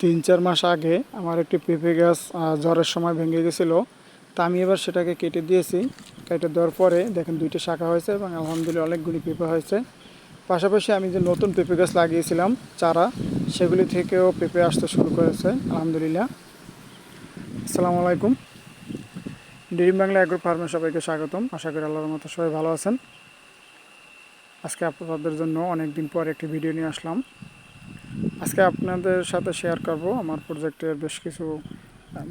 তিন চার মাস আগে আমার একটি পেঁপে গাছ ঝড়ের সময় ভেঙে গেছিল। তা আমি এবার সেটাকে কেটে দিয়েছি। কেটে দেওয়ার পরে দেখেন দুইটা শাখা হয়েছে এবং আলহামদুলিল্লাহ অনেকগুলি পেঁপে হয়েছে। পাশাপাশি আমি যে নতুন পেঁপে গাছ লাগিয়েছিলাম, চারা, সেগুলি থেকেও পেঁপে আসতে শুরু করেছে। আলহামদুলিল্লাহ। আসসালামু আলাইকুম। ডিম বাংলা অ্যাগ্রো ফার্মে সবাইকে স্বাগতম। আশা করি আল্লাহর মতো সবাই ভালো আছেন। আজকে আপনাদের জন্য অনেক দিন পর একটি ভিডিও নিয়ে আসলাম। আজকে আপনাদের সাথে শেয়ার করব। আমার প্রজেক্টের বেশ কিছু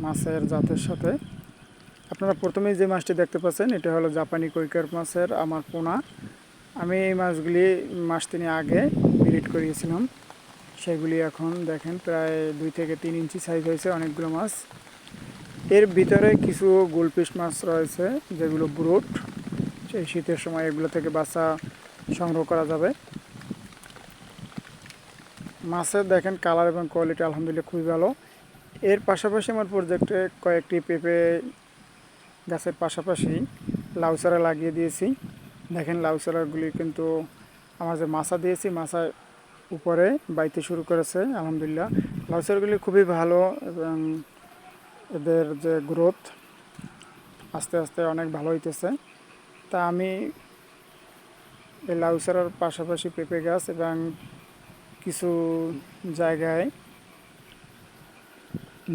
মাছের জাতের সাথে। আপনারা প্রথমেই যে মাছটি দেখতে পাচ্ছেন, এটা হলো জাপানি কৈকার মাছের আমার পোনা। আমি এই মাছগুলি মাস তিনি আগে ব্রিড করিয়েছিলাম। সেগুলি এখন দেখেন প্রায় দুই থেকে তিন ইঞ্চি সাইজ হয়েছে অনেকগুলো মাছ। এর ভিতরে কিছু গোলপিস মাছ রয়েছে, যেগুলো ব্রুট সেই শীতের সময় এগুলো থেকে বাচ্চা সংগ্রহ করা যাবে। মাছের দেখেন কালার এবং কোয়ালিটি আলহামদুলিল্লাহ খুবই ভালো। এর পাশাপাশি আমার প্রজেক্টে কয়েকটি পেঁপে গাছের পাশাপাশি লাউ চারা লাগিয়ে দিয়েছি। দেখেন লাউ চারাগুলি কিন্তু আমার যে মাছা দিয়েছি মাছার উপরে বাইতে শুরু করেছে, আলহামদুলিল্লাহ। লাউ চারাগুলি খুবই ভালো এবং এদের যে গ্রোথ আস্তে আস্তে অনেক ভালো হইতেছে। তা আমি এই লাউ চারার পাশাপাশি পেঁপে গাছ এবং কিছু জায়গায়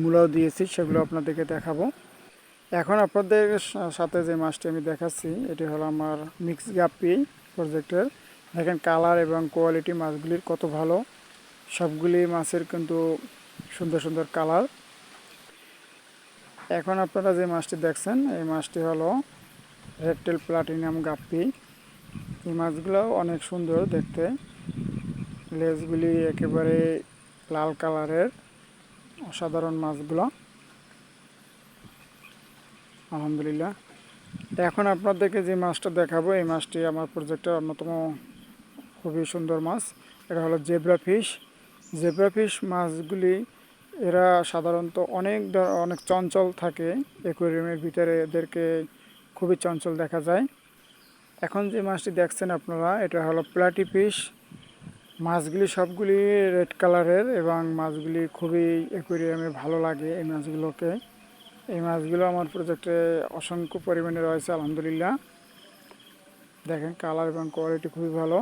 মূলাও দিয়েছি, সেগুলো আপনাদেরকে দেখাবো। এখন আপনাদের সাথে যে মাছটি আমি দেখাচ্ছি, এটি হলো আমার মিক্স গাপ্পি প্রজেক্টের। দেখেন কালার এবং কোয়ালিটি মাছগুলির কত ভালো। সবগুলি মাছের কিন্তু সুন্দর সুন্দর কালার। এখন আপনারা যে মাছটি দেখছেন, এই মাছটি হলো রেডটেল প্লাটিনাম গাপ্পি এই মাছগুলো অনেক সুন্দর দেখতে। লেজগুলি একেবারে লাল কালারের অসাধারণ মাছগুলো। আলহামদুলিল্লাহ। এখন আপনাদেরকে যে মাছটা দেখাবো, এই মাছটি আমার প্রজেক্টের অন্যতম খুবই সুন্দর মাছ। এটা হলো জেব্রা ফিশ। জেব্রা ফিশ মাছগুলি, এরা সাধারণত অনেক অনেক চঞ্চল থাকে। অ্যাকোয়ারিয়ামের ভিতরে এদেরকে খুবই চঞ্চল দেখা যায়। এখন যে মাছটি দেখছেন আপনারা, এটা হলো প্লাটি ফিশ। মাছগুলি সবগুলি রেড কালারের এবং মাছগুলি খুবই অ্যাকোয়ারিয়ামে ভালো লাগে এই মাছগুলোকে। এই মাছগুলো আমার প্রজেক্টে অসংখ্য পরিমাণে রয়েছে, আলহামদুলিল্লাহ। দেখেন কালার এবং কোয়ালিটি খুবই ভালো।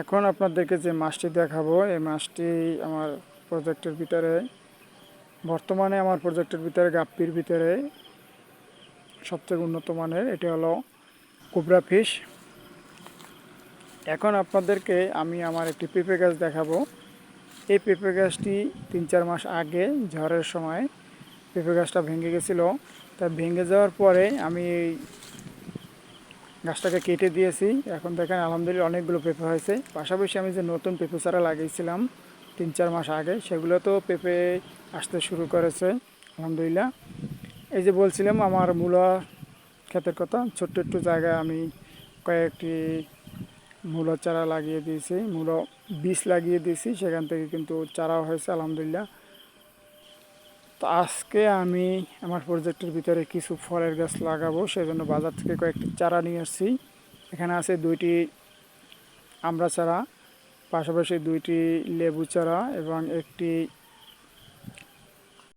এখন আপনাদেরকে যে মাছটি দেখাবো, এই মাছটি আমার প্রজেক্টের ভিতরে, বর্তমানে আমার প্রজেক্টের ভিতরে গাপ্পির ভিতরে সবথেকে উন্নত মানের, এটি হলো কুবরা ফিশ এখন আপনাদেরকে আমি আমার একটি পেঁপে গাছ দেখাবো। এই পেঁপে গাছটি তিন চার মাস আগে ঝড়ের সময় পেঁপে গাছটা ভেঙে গেছিল। তা ভেঙে যাওয়ার পরে আমি এই গাছটাকে কেটে দিয়েছি। এখন দেখেন আলহামদুলিল্লাহ অনেকগুলো পেঁপে হয়েছে। পাশাপাশি আমি যে নতুন পেঁপে চারা লাগিয়েছিলাম তিন চার মাস আগে, সেগুলো তো পেঁপে আসতে শুরু করেছে, আলহামদুলিল্লাহ। এই যে বলছিলাম, আমার মূলা ক্ষেতের কথা, ছোট্ট একটু জায়গায় আমি কয়েকটি মূলো চারা লাগিয়ে দিয়েছি, মূলো বীজ লাগিয়ে দিয়েছি, সেখান থেকে কিন্তু চারাও হয়েছে, আলহামদুলিল্লাহ। তো আজকে আমি আমার প্রজেক্টের ভিতরে কিছু ফলের গাছ লাগাবো, সেজন্য বাজার থেকে কয়েকটি চারা নিয়ে আসছি। এখানে আছে দুইটি আমড়া চারা, পাশাপাশি দুইটি লেবু চারা এবং একটি